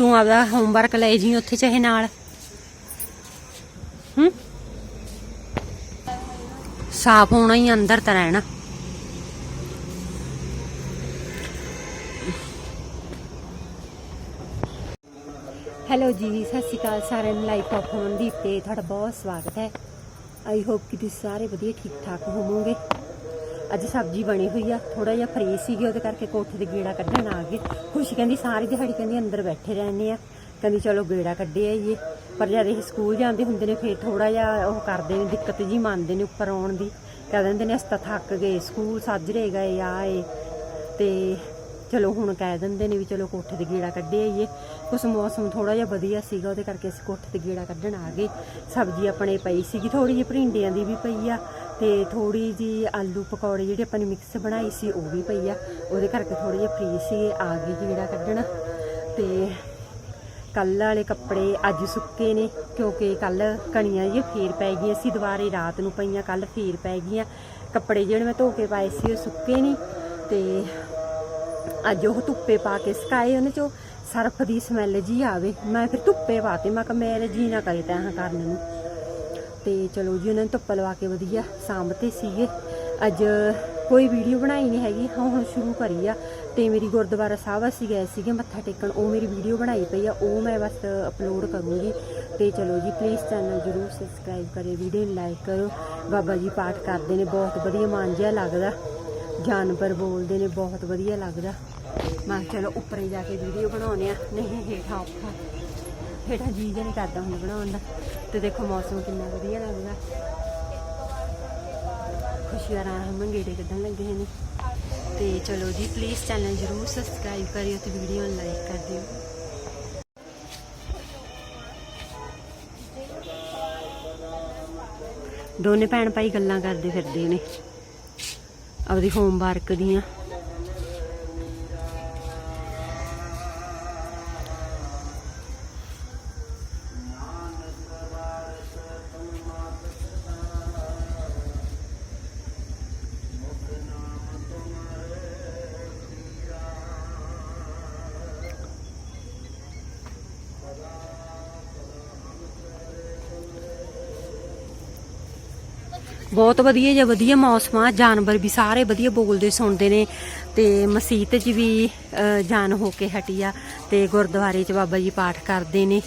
ਤੂੰ ਆਪਦਾ ਹੋਮਵਰਕ ਲੈ ਜੀ ਉੱਥੇ ਚਾਹੇ ਨਾਲ। ਹੂੰ? ਸਾਫ਼ ਹੋਣਾ ਹੀ ਅੰਦਰ ਤਾਂ ਰਹਿਣਾ। ਹੈਲੋ ਜੀ, ਸਤਿ ਸ਼੍ਰੀ ਅਕਾਲ ਸਾਰਿਆਂ ਨੂੰ ਲਾਈਫ ਆਫ ਅਮਨਦੀਪ ਤੇ ਤੁਹਾਡਾ ਬਹੁਤ ਸਵਾਗਤ ਹੈ। ਆਈ ਹੋਪ ਕਿ ਤੁਸੀਂ ਸਾਰੇ ਵਧੀਆ ਠੀਕ ਠਾਕ ਹੋਵੋਗੇ। ਅੱਜ ਸਬਜ਼ੀ ਬਣੀ ਹੋਈ ਆ ਥੋੜਾ ਜਿਹਾ ਫਰੀ ਸੀਗੇ, ਉਹਦੇ ਕਰਕੇ ਕੋਠੇ ਤੇ ਗੇੜਾ ਕੱਢਣ ਆ ਗਏ। ਖੁਸ਼ੀ ਕਹਿੰਦੀ, ਸਾਰੀ ਦਿਹਾੜੀ ਕਹਿੰਦੀ ਅੰਦਰ ਬੈਠੇ ਰਹਿੰਦੇ ਆ। ਕਹਿੰਦੀ, ਚਲੋ ਗੇੜਾ ਕੱਢੇ ਆਈਏ। ਪਰ ਜਦ ਇਹ ਸਕੂਲ ਜਾਂਦੇ ਹੁੰਦੇ ਨੇ, ਫੇਰ ਥੋੜਾ ਜਿਹਾ ਉਹ ਕਰਦੇ ਨੇ, ਦਿੱਕਤ ਜੀ ਮੰਨਦੇ ਨੇ ਉੱਪਰ ਆਉਣ ਦੀ। ਕਹਿ ਦਿੰਦੇ ਨੇ ਅਸਤਾ ਥੱਕ ਗਏ, ਸਕੂਲ ਸਾਜਰੇ ਗਏ ਆਏ ਤੇ ਚਲੋ ਹੁਣ ਕਹਿ ਦਿੰਦੇ ਨੇ ਵੀ ਚਲੋ ਕੋਠੇ ਤੇ ਗੇੜਾ ਕੱਢੇ ਆਈਏ। ਕੁਛ ਮੌਸਮ ਥੋੜਾ ਜਿਹਾ ਵਧੀਆ ਸੀਗਾ, ਉਹਦੇ ਕਰਕੇ ਅਸੀਂ ਕੋਠੇ ਤੇ ਗੇੜਾ ਕੱਢਣ ਆ ਗਏ। ਸਬਜ਼ੀ ਆਪਣੇ ਪਈ ਸੀਗੀ ਥੋੜੀ ਜਿਹੀ ਭਰਿੰਡਿਆਂ ਦੀ ਵੀ ਪਈ ਆ। ਤੇ ਥੋੜੀ ਜੀ ਆਲੂ ਪਕੌੜੇ ਜਿਹੜੇ ਆਪਾਂ ਨੇ ਮਿਕਸ ਬਣਾਈ ਸੀ, ਉਹ ਵੀ ਪਈ ਆ। ਉਹਦੇ ਕਰਕੇ ਥੋੜੇ ਜਿਹਾ ਫ੍ਰੀ ਸੀ, ਆ ਗਏ ਗੇੜਾ ਕੱਢਣ। ਤੇ ਕੱਲ ਵਾਲੇ ਕੱਪੜੇ ਅੱਜ ਸੁੱਕੇ ਨੇ, ਕਿਉਂਕਿ ਕੱਲ ਕਣੀਆਂ ਜੀ ਫੇਰ ਪੈ ਗਈਆਂ ਸੀ, ਦੁਬਾਰੇ ਰਾਤ ਨੂੰ ਪਈਆਂ ਕੱਲ ਫੇਰ ਪੈ ਗਈਆਂ। ਕੱਪੜੇ ਜਿਹੜੇ ਮੈਂ ਧੋ ਕੇ ਪਾਏ ਸੀ, ਉਹ ਸੁੱਕੇ ਨਹੀਂ ਤੇ ਅੱਜ ਉਹ ਧੁੱਪੇ ਪਾ ਕੇ ਸੁਕਾਏ ਉਹਨੇ ਚੋਂ। ਸਰਫ ਦੀ ਸਮੈਲ ਜੀ ਆਵੇ। ਮੈਂ ਫਿਰ ਧੁੱਪੇ ਪਾਤੇ ਮੈਂ ਕਿਹਾ ਮੇਰੇ ਜੀ ਨਾ ਕਰੇ ਤਾਂ ਕਰਨ ਨੂੰ। ਤੇ ਚਲੋ ਜੀ, ਉਹਨਾਂ ਨੂੰ ਧੁੱਪ ਲਵਾ ਕੇ ਵਧੀਆ ਸਾਂਭਤੇ ਸੀਗੇ। ਅੱਜ ਕੋਈ ਵੀਡੀਓ ਬਣਾਈ ਨਹੀਂ ਹੈਗੀ, ਹਾਂ, ਹੁਣ ਸ਼ੁਰੂ ਕਰੀ ਆ। ਤੇ ਮੇਰੀ ਗੁਰਦੁਆਰਾ ਸਾਹਿਬ ਅਸੀਂ ਗਏ ਸੀਗੇ, ਮੱਥਾ ਟੇਕਣ, ਉਹ ਮੇਰੀ ਵੀਡੀਓ ਬਣਾਈ ਪਈ ਆ, ਉਹ ਮੈਂ ਬਸ ਅਪਲੋਡ ਕਰੂੰਗੀ। ਤੇ ਚਲੋ ਜੀ ਪਲੀਜ਼ ਚੈਨਲ ਜਰੂਰ ਸਬਸਕ੍ਰਾਈਬ ਕਰਿਓ, ਵੀਡੀਓ ਨੂੰ ਲਾਈਕ ਕਰੋ ਬਾਬਾ ਜੀ ਪਾਠ ਕਰਦੇ ਨੇ, ਬਹੁਤ ਵਧੀਆ ਮਨ ਜਿਹਾ ਲੱਗਦਾ। ਜਾਨਵਰ ਬੋਲਦੇ ਨੇ, ਬਹੁਤ ਵਧੀਆ ਲੱਗਦਾ। ਮੈਂ ਕਿਹਾ ਚਲੋ, ਉੱਪਰੇ ਜਾ ਕੇ ਵੀਡੀਓ ਬਣਾਉਣੇ ਆ। ਨਹੀਂ, ਹੇਠਾਂ ਔਖਾ। ਹੇਠਾਂ ਜੀ ਜਿਹਾ ਨਹੀਂ ਕਰਦਾ ਹੁਣ ਬਣਾਉਣ ਦਾ। ਤੇ ਦੇਖੋ ਮੌਸਮ ਕਿੰਨਾ ਵਧੀਆ ਲੱਗਦਾ। ਖੁਸ਼ੀਆਂ ਰਾਹ ਮੰਗੇੜੇ ਕੱਢਣ ਲੱਗੇ ਨੇ। ਤੇ ਚਲੋ ਜੀ ਪਲੀਜ਼ ਚੈਨਲ ਜਰੂਰ ਸਬਸਕ੍ਰਾਈਬ ਕਰਿਓ ਤੇ ਵੀਡੀਓ ਨੂੰ ਲਾਈਕ ਕਰ ਦਿਓ। ਦੋਨੇ ਭੈਣ ਭਾਈ ਗੱਲਾਂ ਕਰਦੇ ਫਿਰਦੇ ਨੇ। ਆਪਦੀ ਹੋਮਵਰਕ ਦੀਆਂ। ਬਹੁਤ ਵਧੀਆ ਜਿਹਾ ਵਧੀਆ ਮੌਸਮ ਆ, ਜਾਨਵਰ ਵੀ ਸਾਰੇ ਵਧੀਆ ਬੋਲਦੇ, ਸੁਣਦੇ ਨੇ ਤੇ ਮਸਜਿਦ 'ਚ ਵੀ ਜਾਨ ਹੋ ਕੇ ਹਟੀ ਆ ਤੇ ਗੁਰਦੁਆਰੇ 'ਚ ਬਾਬਾ ਜੀ ਪਾਠ ਕਰਦੇ ਨੇ।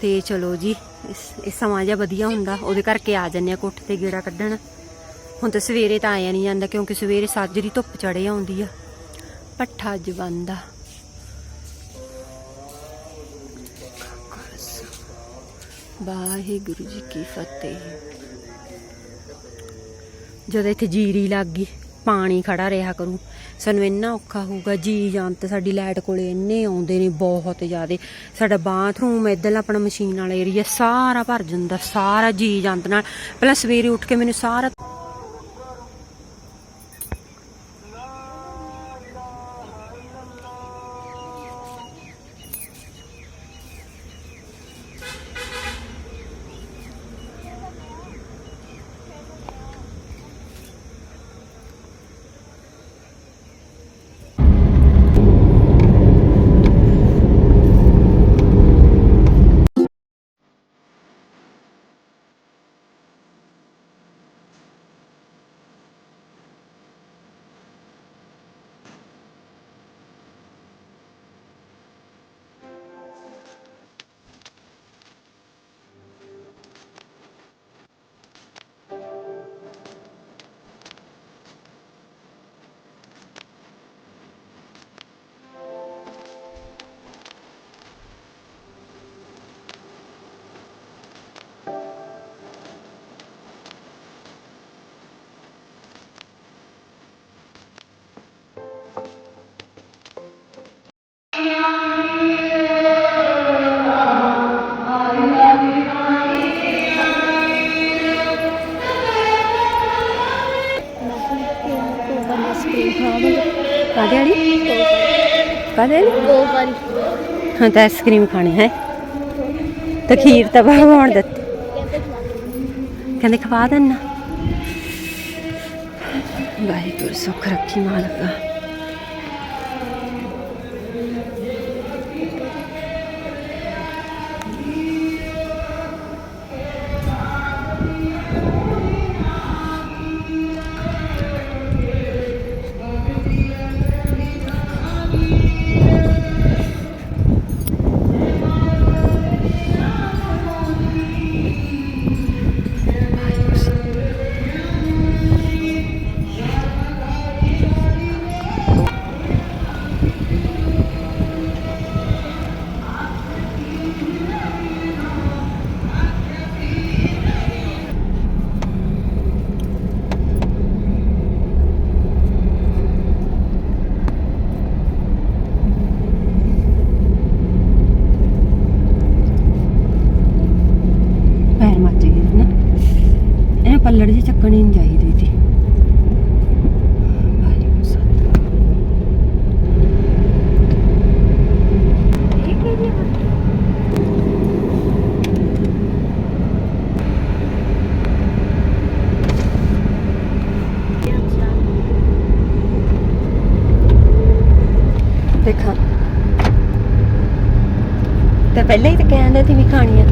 ਤੇ ਚਲੋ ਜੀ, ਇਸ- ਇਹ ਸਮਾਂ ਜਿਹਾ ਵਧੀਆ ਹੁੰਦਾ, ਉਹਦੇ ਕਰਕੇ ਆ ਜੰਨੇ ਆ ਕੋਠੇ ਤੇ ਗੇੜਾ ਕੱਢਣ। ਹੁਣ ਤਾਂ ਸਵੇਰੇ ਤਾਂ ਆਇਆ ਨਹੀਂ ਜਾਂਦਾ, ਕਿਉਂਕਿ ਸਵੇਰੇ ਸਾਜਰੀ ਧੁੱਪ ਚੜੇ ਆਉਂਦੀ ਆ। ਪੱਠਾ ਅੱਜ ਬੰਦ ਵਾਹਿਗੁਰੂ ਜੀ ਕੀ ਫਤਿਹ। ਜਦੋਂ ਇੱਥੇ ਜੀਰੀ ਲੱਗ ਗਈ, ਪਾਣੀ ਖੜਾ ਰਿਹਾ ਕਰੂ। ਸਾਨੂੰ ਇੰਨਾ ਔਖਾ ਹੋਊਗਾ, ਜੀ ਜਾਨ ਤੇ ਸਾਡੀ ਲਾਈਟ ਕੋਲੇ ਇੰਨੇ ਆਉਂਦੇ ਨੇ, ਬਹੁਤ ਜ਼ਿਆਦੇ। ਸਾਡਾ ਬਾਥਰੂਮ ਇੱਧਰਲਾ ਆਪਣਾ ਮਸ਼ੀਨ ਵਾਲਾ ਏਰੀਆ ਸਾਰਾ ਭਰ ਜਾਂਦਾ, ਸਾਰਾ ਜੀ ਜਾਂਤ ਨਾਲ, ਪਹਿਲਾਂ ਸਵੇਰੇ ਉੱਠ ਕੇ ਮੈਨੂੰ ਸਾਰਾ ਕਾਦੇ ਵਾਲੀ? ਕਾਦੇ ਵਾਲੀ ਹਾਂ ਤਾਂ ਆਈਸਕ੍ਰੀਮ ਖਾਣੀ ਹੈ। ਤਾਂ ਖੀਰ ਤਾਂ ਬਣਾਉਣ ਦਿੱਤੀ। ਕਹਿੰਦੇ ਖਵਾ ਦੇਣਾ ਵਾਹਿਗੁਰੂ ਸੁੱਖ ਰੱਖੀ ਮਾਲਕਾ। ਪੱਲੜ ਜੀ ਚੱਕਣੀ ਨਹੀਂ ਚਾਹੀਦੀ ਸੀ ਵਾਹਿਗੁਰੂ ਸਤਿ ਦੇਖਾਂ। ਤੇ ਪਹਿਲਾਂ ਹੀ ਤਾਂ ਕਹਿੰਦਾ ਸੀ ਵੀ ਖਾਣੀ ਆ